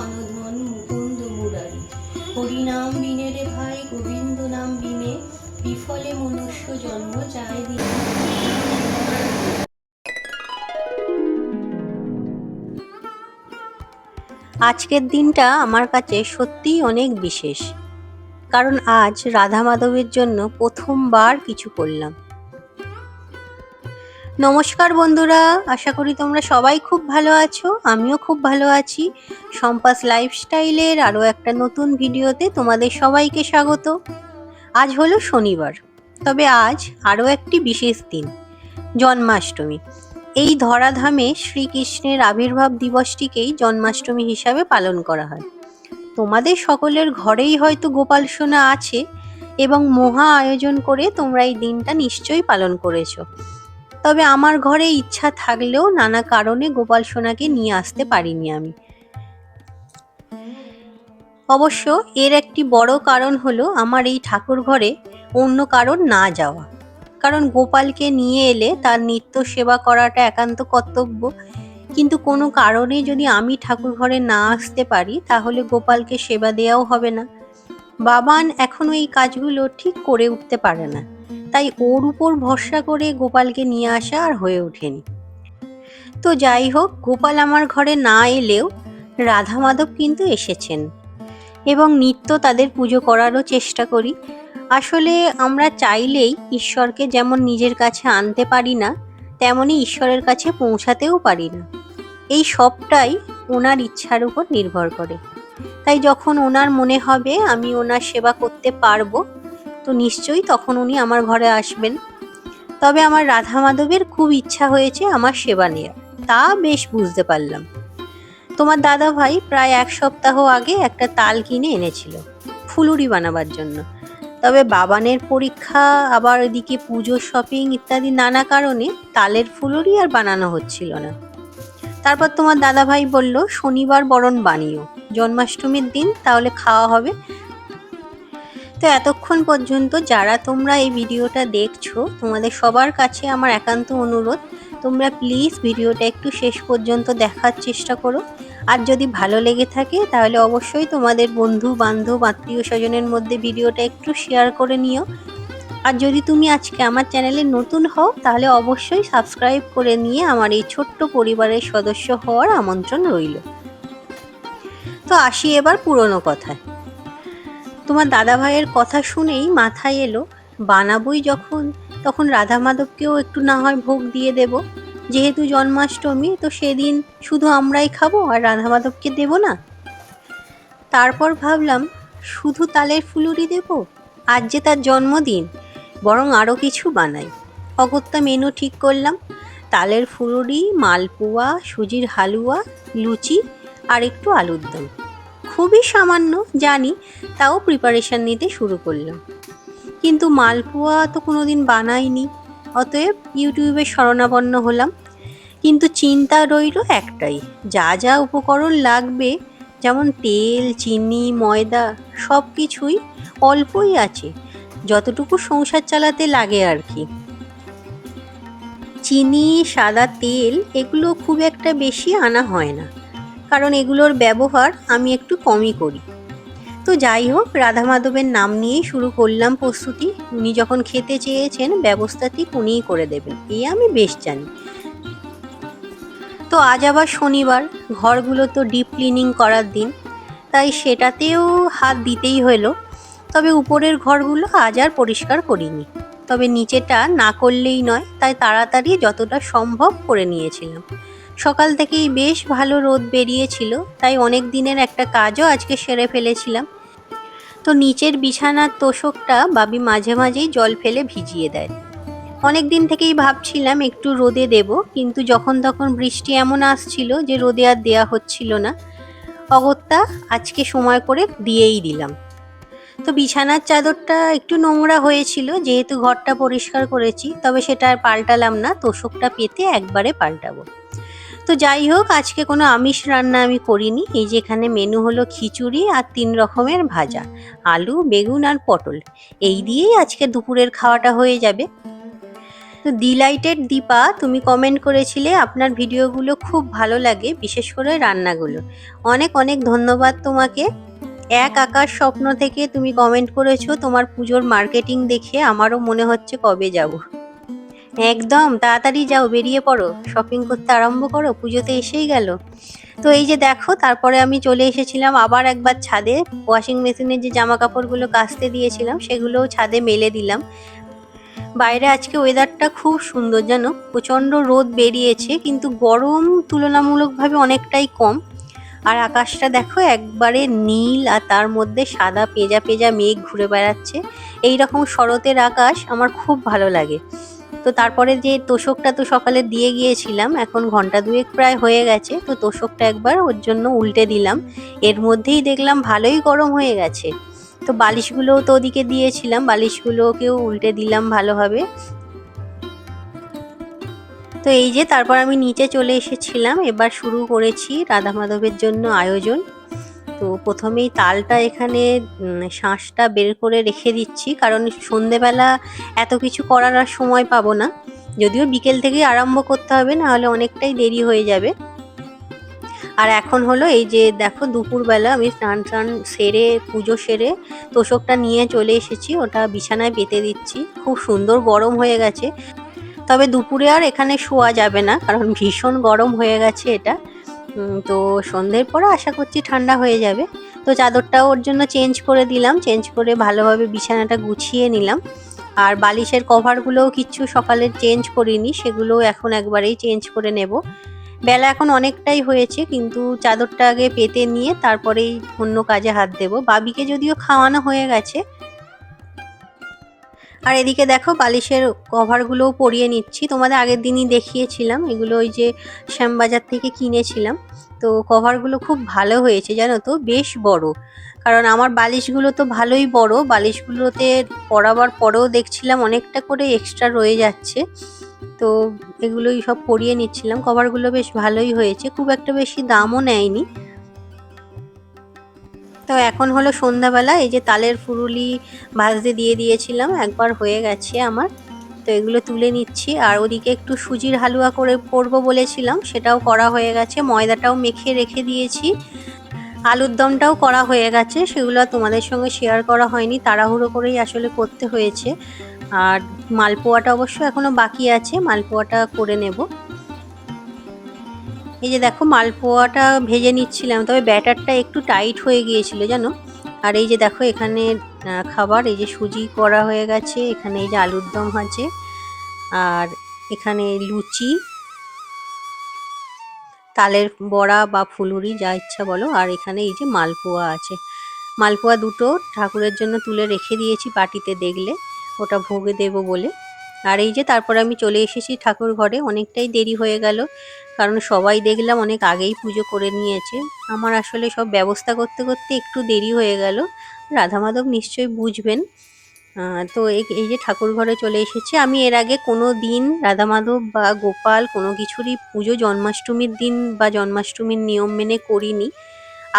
ঘনধন মুকুন্দ মুরারি। হরিনাম বিনে রে ভাই, গোবিন্দ নাম বিনে, বিফলে মনুষ্য জন্ম চায় দিন। আজকের দিনটা আমার কাছে সত্যিই অনেক বিশেষ, কারণ আজ রাধা মাধবের জন্য প্রথমবার কিছু করলাম। নমস্কার বন্ধুরা, আশা করি তোমরা সবাই খুব ভালো আছো, আমিও খুব ভালো আছি। সম্পাস লাইফস্টাইলের আরও একটা নতুন ভিডিওতে তোমাদের সবাইকে স্বাগত। আজ হলো শনিবার, তবে আজ আরও একটি বিশেষ দিন, জন্মাষ্টমী। এই ধরাধামে শ্রীকৃষ্ণের আবির্ভাব দিবসটিকেই জন্মাষ্টমী হিসাবে পালন করা হয়। তোমাদের সকলের ঘরেই হয়তো গোপাল সোনা আছে এবং মহা আয়োজন করে তোমরা এই দিনটা নিশ্চয়ই পালন করেছ। তবে আমার ঘরে ইচ্ছা থাকলেও নানা কারণে গোপাল সোনাকে নিয়ে আসতে পারিনি আমি। অবশ্য এর একটি বড় কারণ হলো আমার এই ঠাকুর ঘরে অন্য কারণ না যাওয়া। কারণ গোপালকে নিয়ে এলে তার নিত্য সেবা করাটা একান্ত কর্তব্য। কিন্তু কোনো কারণে যদি আমি ঠাকুর ঘরে না আসতে পারি, তাহলে গোপালকে সেবা দেওয়াও হবে না। বাবান এখনও এই কাজগুলো ঠিক করে উঠতে পারে না। তাই ওর উপর ভরসা করে গোপালকে নিয়ে আসা আর হয়ে ওঠেনি। তো যাই হোক, গোপাল আমার ঘরে না এলেও রাধা মাধব কিন্তু এসেছেন এবং নিত্য তাদের পুজো করারও চেষ্টা করি। আসলে আমরা চাইলেই ঈশ্বরকে যেমন নিজের কাছে আনতে পারি না তেমনই ঈশ্বরের কাছে পৌঁছাতেও পারি না। এই সবটাই ওনার ইচ্ছার উপর নির্ভর করে। তাই যখন ওনার মনে হবে, আমি ওনার সেবা করতে পারব তো নিশ্চয়ই তখন উনি আমার ঘরে আসবেন। তবে আমার রাধা মাধবের খুব ইচ্ছা হয়েছে আমার সেবা নেওয়া তা বেশ বুঝতে পারলাম। তোমার দাদা ভাই প্রায় এক সপ্তাহ আগে একটা তাল কিনে এনেছিল, ফুলুরি বানাবার জন্য। তবে বাবানের পরীক্ষা, আবার ওইদিকে পুজো শপিং ইত্যাদি নানা কারণে তালের ফুলুরি আর বানানো হচ্ছিল না। তারপর তোমার দাদা ভাই বলল, শনিবার বরণ বানিও। জন্মাষ্টমীর দিন তাহলে খাওয়া হবে। তো এতক্ষণ পর্যন্ত যারা তোমরা এই ভিডিওটা দেখছ, তোমাদের সবার কাছে আমার একান্ত অনুরোধ, তোমরা প্লিজ ভিডিওটা একটু শেষ পর্যন্ত দেখার চেষ্টা করো। আর যদি ভালো লেগে থাকে, তাহলে অবশ্যই তোমাদের বন্ধু, বান্ধব, আত্মীয় স্বজনের মধ্যে ভিডিওটা একটু শেয়ার করে নিও। আর যদি তুমি আজকে আমার চ্যানেলে নতুন হও, তাহলে অবশ্যই সাবস্ক্রাইব করে নিয়ে আমার এই ছোট্ট পরিবারের সদস্য হওয়ার আমন্ত্রণ রইল। তো আসি এবার পুরনো কথায়। তোমার দাদা ভাইয়ের কথা শুনেই মাথায় এলো, বানাবই যখন, তখন রাধা মাধবকেও একটু না হয় ভোগ দিয়ে দেব। যেহেতু জন্মাষ্টমী, তো সেদিন শুধু আমরাই খাব আর রাধা মাধবকে দেবো না। তারপর ভাবলাম, শুধু তালের ফুলুরি দেব? আজ যে তার জন্মদিন, বরং আরও কিছু বানাই। অগত্যা মেনু ঠিক করলাম। তালের ফুলুরি, মালপোয়া, সুজির হালুয়া, লুচি আর একটু আলুর দম। খুবই সামান্য, জানি তাও প্রিপারেশান নিতে শুরু করলাম কিন্তু মালপোয়া তো কোনোদিন বানাইনি, অতএব ইউটিউবে শরণাপন্ন হলাম। কিন্তু চিন্তা রইল একটাই, যা যা উপকরণ লাগবে, যেমন তেল, চিনি, ময়দা সব কিছুই অল্পই আছে, যতটুকু সংসার চালাতে লাগে আর কি। চিনি, সাদা তেল, এগুলো খুব একটা বেশি আনা হয় না। কারণ এগুলোর ব্যবহার আমি একটু কমই করি। তো যাই হোক, রাধা মাধবের নাম নিয়েই শুরু করলাম প্রস্তুতি। উনি যখন খেতে চেয়েছেন, ব্যবস্থা ঠিক উনিই করে দেবেন এই আমি বেশ জানি। তো আজ আবার শনিবার, ঘরগুলো তো ডিপ ক্লিনিং করার দিন, তাই সেটাতেও হাত দিতেই হলো। তবে উপরের ঘরগুলো আজ আর পরিষ্কার করিনি। তবে নিচেটা না করলেই নয়, তাই তাড়াতাড়ি যতটা সম্ভব করে নিয়েছিলাম। সকাল থেকেই বেশ ভালো রোদ বেরিয়েছিল, তাই অনেক দিনের একটা কাজও আজকে সেরে ফেলেছিলাম। তো নিচের বিছানার তোষকটা বাবি মাঝে মাঝেই জল ফেলে ভিজিয়ে দেয়। অনেক দিন থেকেই ভাবছিলাম একটু রোদে দেব, কিন্তু যখন তখন বৃষ্টি এমন আসছিল যে রোদে আর দেয়া হচ্ছিল না। অগত্যা আজকে সময় করে দিয়েই দিলাম। তো বিছানার চাদরটা একটু নোংরা হয়েছিল, যেহেতু ঘরটা পরিষ্কার করেছি, তবে সেটা আর পাল্টালাম না, তোষকটা পেতে একবারে পাল্টাবো। তো যাই হোক, আজকে কোনো আমিষ রান্না আমি করিনি। এই যে এখানে মেনু হলো খিচুড়ি আর তিন রকমের ভাজা, আলু, বেগুন আর পটল। এই দিয়েই আজকে দুপুরের খাওয়াটা হয়ে যাবে। তো ডিলাইটেড দীপা, তুমি কমেন্ট করেছিলে আপনার ভিডিওগুলো খুব ভালো লাগে, বিশেষ করে রান্নাগুলো। অনেক অনেক ধন্যবাদ তোমাকে। এক আকার স্বপ্ন থেকে তুমি কমেন্ট করেছ, তোমার পুজোর মার্কেটিং দেখে আমারও মনে হচ্ছে কবে যাব। একদম, তাড়াতাড়ি যাও, বেরিয়ে পড়ো শপিং করতে আরম্ভ করো, পুজোতে এসেই গেল। তো এই যে দেখো, তারপরে আমি চলে এসেছিলাম আবার একবার ছাদে ওয়াশিং মেশিনে যে জামা কাপড়গুলো কাচতে দিয়েছিলাম, সেগুলোও ছাদে মেলে দিলাম। বাইরে আজকে ওয়েদারটা খুব সুন্দর, জানো? প্রচণ্ড রোদ বেরিয়েছে, কিন্তু গরম তুলনামূলকভাবে অনেকটাই কম। আর আকাশটা দেখো, একবারে নীল, আর তার মধ্যে সাদা পেজা পেজা মেঘ ঘুরে বেড়াচ্ছে। এইরকম শরতের আকাশ আমার খুব ভালো লাগে। তো তারপরে যে তোষকটা তো সকালে দিয়ে গিয়েছিলাম, এখন ঘণ্টা দুয়েক প্রায় হয়ে গেছে, তো তোষকটা একবার ওর জন্য উল্টে দিলাম। এর মধ্যেই দেখলাম ভালোই গরম হয়ে গেছে। তো বালিশগুলোও তো ওদিকে দিয়েছিলাম, বালিশগুলোকেও উল্টে দিলাম ভালোভাবে। তো এই যে তারপর আমি নিচে চলে এসেছিলাম, এবার শুরু করেছি রাধা মাধবের জন্য আয়োজন। তো প্রথমেই তালটা এখানে শাঁসটা বের করে রেখে দিচ্ছি। কারণ সন্ধেবেলা এত কিছু করার আর সময় পাবো না। যদিও বিকেল থেকেই আরম্ভ করতে হবে না হলে অনেকটাই দেরি হয়ে যাবে। আর এখন হলো এই যে দেখো দুপুরবেলা আমি স্নান টান সেরে, পুজো সেরে তোষকটা নিয়ে চলে এসেছি। ওটা বিছানায় পেতে দিচ্ছি। খুব সুন্দর গরম হয়ে গেছে। তবে দুপুরে আর এখানে শোয়া যাবে না, কারণ ভীষণ গরম হয়ে গেছে এটা। তো সন্ধ্যের পরে আশা করছি ঠান্ডা হয়ে যাবে। তো চাদরটাও ওর জন্য চেঞ্জ করে দিলাম, চেঞ্জ করে ভালোভাবে বিছানাটা গুছিয়ে নিলাম। আর বালিশের কভারগুলোও কিচ্ছু সকালে চেঞ্জ করিনি, সেগুলো এখন একবারেই চেঞ্জ করে নেব। বেলা এখন অনেকটাই হয়েছে, কিন্তু চাদরটা আগে পেতে নিয়ে তারপরেই অন্য কাজে হাত দেব। বাবিকে যদিও খাওয়ানো হয়ে গেছে আর এদিকে দেখো বালিশের কভারগুলোও পরিয়ে নিচ্ছি। তোমাদের আগের দিনই দেখিয়েছিলাম, এগুলো ওই যে শ্যামবাজার থেকে কিনেছিলাম। তো কভারগুলো খুব ভালো হয়েছে, জানো তো? বেশ বড়। কারণ আমার বালিশগুলো তো ভালোই বড়, বালিশগুলোতে পরাবার পরেও দেখছিলাম অনেকটা করে এক্সট্রা রয়ে যাচ্ছে। তো এগুলোই সব পরিয়ে নিচ্ছিলাম। কভারগুলো বেশ ভালোই হয়েছে, খুব একটা বেশি দামও নেয়নি। তো এখন হলো সন্ধ্যাবেলা, এই যে তালের ফুরুলি ভাজতে দিয়ে দিয়েছিলাম, একবার হয়ে গেছে আমার। তো এগুলো তুলে নিচ্ছি, আর ওদিকে একটু সুজির হালুয়া করে করব বলেছিলাম, সেটাও করা হয়ে গেছে। ময়দাটাও মেখে রেখে দিয়েছি। আলুর দমটাও করা হয়ে গেছে, সেগুলো তোমাদের সঙ্গে শেয়ার করা হয়নি, তাড়াহুড়ো করেই আসলে করতে হয়েছে। আর মালপোয়াটা অবশ্য এখনও বাকি আছে, মালপোয়াটা করে নেব। এই যে দেখো মালপোয়াটা ভেজে নিচ্ছিলাম, তবে ব্যাটারটা একটু টাইট হয়ে গিয়েছিল জানো? আর এই যে দেখো এখানে খাবার, এই যে সুজি করা হয়ে গেছে, এখানে এই যে আলুর দম আছে, আর এখানে লুচি, তালের বড়া বা ফুলুরি, যা ইচ্ছা বলো, আর এখানে এই যে মালপোয়া আছে। মালপোয়া দুটো ঠাকুরের জন্য তুলে রেখে দিয়েছি বাটিতে দেখলে, ওটা ভোগে দেব বলে। আর এই যে তারপর আমি চলে এসেছি ঠাকুর ঘরে, অনেকটাই দেরি হয়ে গেল। কারণ সবাই দেখলাম অনেক আগেই পুজো করে নিয়েছে। আমার আসলে সব ব্যবস্থা করতে করতে একটু দেরি হয়ে গেল। রাধা মাধব নিশ্চয়ই বুঝবেন। তো এই যে ঠাকুর ঘরে চলে এসেছি। আমি এর আগে কোনো দিন রাধা মাধব বা গোপাল কোনো কিছুরই পুজো জন্মাষ্টমীর দিন বা জন্মাষ্টমীর নিয়ম মেনে করিনি।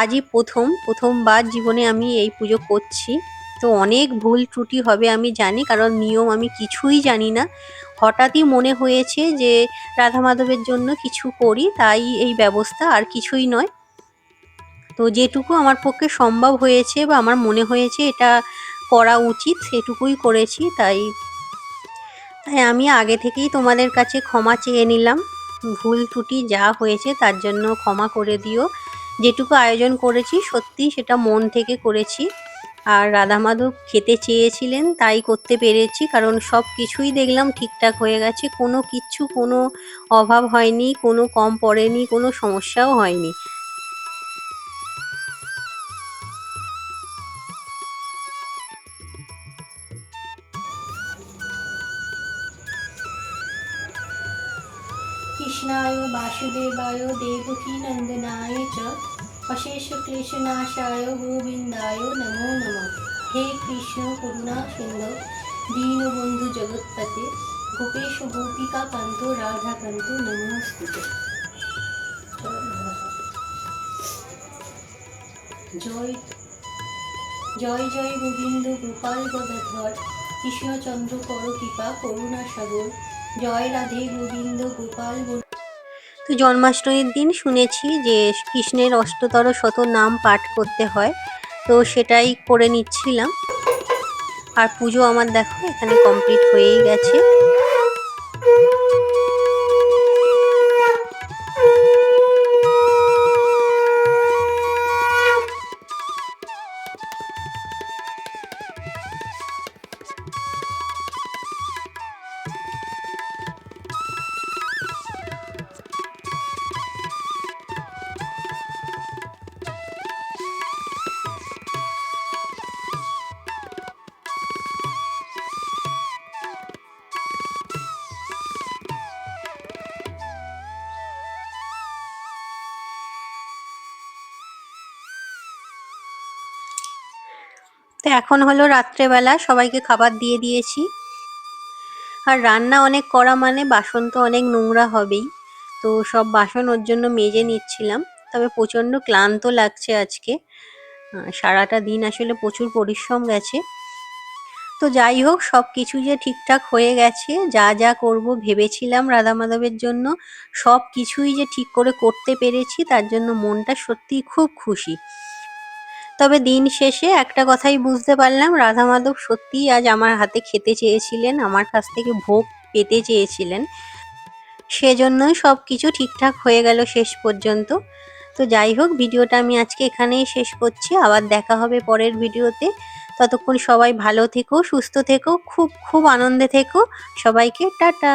আজই প্রথম, প্রথমবার জীবনে আমি এই পুজো করছি। তো অনেক ভুল ত্রুটি হবে আমি জানি, কারণ নিয়ম আমি কিছুই জানি না। হঠাৎই মনে হয়েছে যে রাধা মাধবের জন্য কিছু করি, তাই এই ব্যবস্থা আর কিছুই নয়। তো যেটুকু আমার পক্ষে সম্ভব হয়েছে বা আমার মনে হয়েছে এটা করা উচিত, সেটুকুই করেছি, তাই তাই আমি আগে থেকেই তোমাদের কাছে ক্ষমা চেয়ে নিলাম। ভুল ত্রুটি যা হয়েছে তার জন্য ক্ষমা করে দিও। যেটুকু আয়োজন করেছি সত্যি সেটা মন থেকে করেছি। আর রাধা মাধব খেতে চেয়েছিলেন, তাই করতে পেরেছি, কারণ সব কিছুই দেখলাম ঠিকঠাক হয়ে গেছে। কোনো কিচ্ছু কোনো অভাব হয়নি, কোনো কম পড়েনি, কোনো সমস্যাও হয়নি। কৃষ্ণায়, বাসুদেবায়, দেবকী নন্দনায় চ। অশেষ কৃষ্ণাশায় গোবিন্দায় নমো নম হে কৃষ্ণ করুণা সুন্দর দীনবন্ধু জগৎপতে গোপেশ গোপিকা কান্ত রাধাকান্ত নমস্তুতে জয় জয় জয় গোবিন্দ গোপাল গদাধর কৃষ্ণচন্দ্র কর কৃপা করুণা সাগর জয় রাধে গোবিন্দ গোপাল তো জন্মাষ্টমীর দিন শুনেছি যে কৃষ্ণের অষ্টতর শত নাম পাঠ করতে হয়, তো সেটাই করে নিচ্ছিলাম। আর পুজো আমার দেখো এখানে কমপ্লিট হয়েই গেছে। তো এখন হলো রাত্রেবেলা, সবাইকে খাবার দিয়ে দিয়েছি। আর রান্না অনেক করা মানে বাসন তো অনেক নোংরা হবেই, তো সব বাসন ওর জন্য মেজে নিচ্ছিলাম। তবে প্রচণ্ড ক্লান্ত লাগছে আজকে। সারাটা দিন আসলে প্রচুর পরিশ্রম গেছে। তো যাই হোক সব কিছু যে ঠিকঠাক হয়ে গেছে, যা যা করব ভেবেছিলাম রাধা মাধবের জন্য সব কিছুই যে ঠিক করে করতে পেরেছি, তার জন্য মনটা সত্যিই খুব খুশি। তবে দিন শেষে একটা কথাই বুঝতে পারলাম রাধা মাধব সত্যিই আজ আমার হাতে খেতে চেয়েছিলেন, আমার কাছ থেকে ভোগ পেতে চেয়েছিলেন। সেজন্যই সব কিছু ঠিকঠাক হয়ে গেল শেষ পর্যন্ত। তো যাই হোক, ভিডিওটা আমি আজকে এখানেই শেষ করছি। আবার দেখা হবে পরের ভিডিওতে। ততক্ষণ সবাই ভালো থেকো, সুস্থ থেকো, খুব খুব আনন্দে থেকো। সবাইকে টাটা।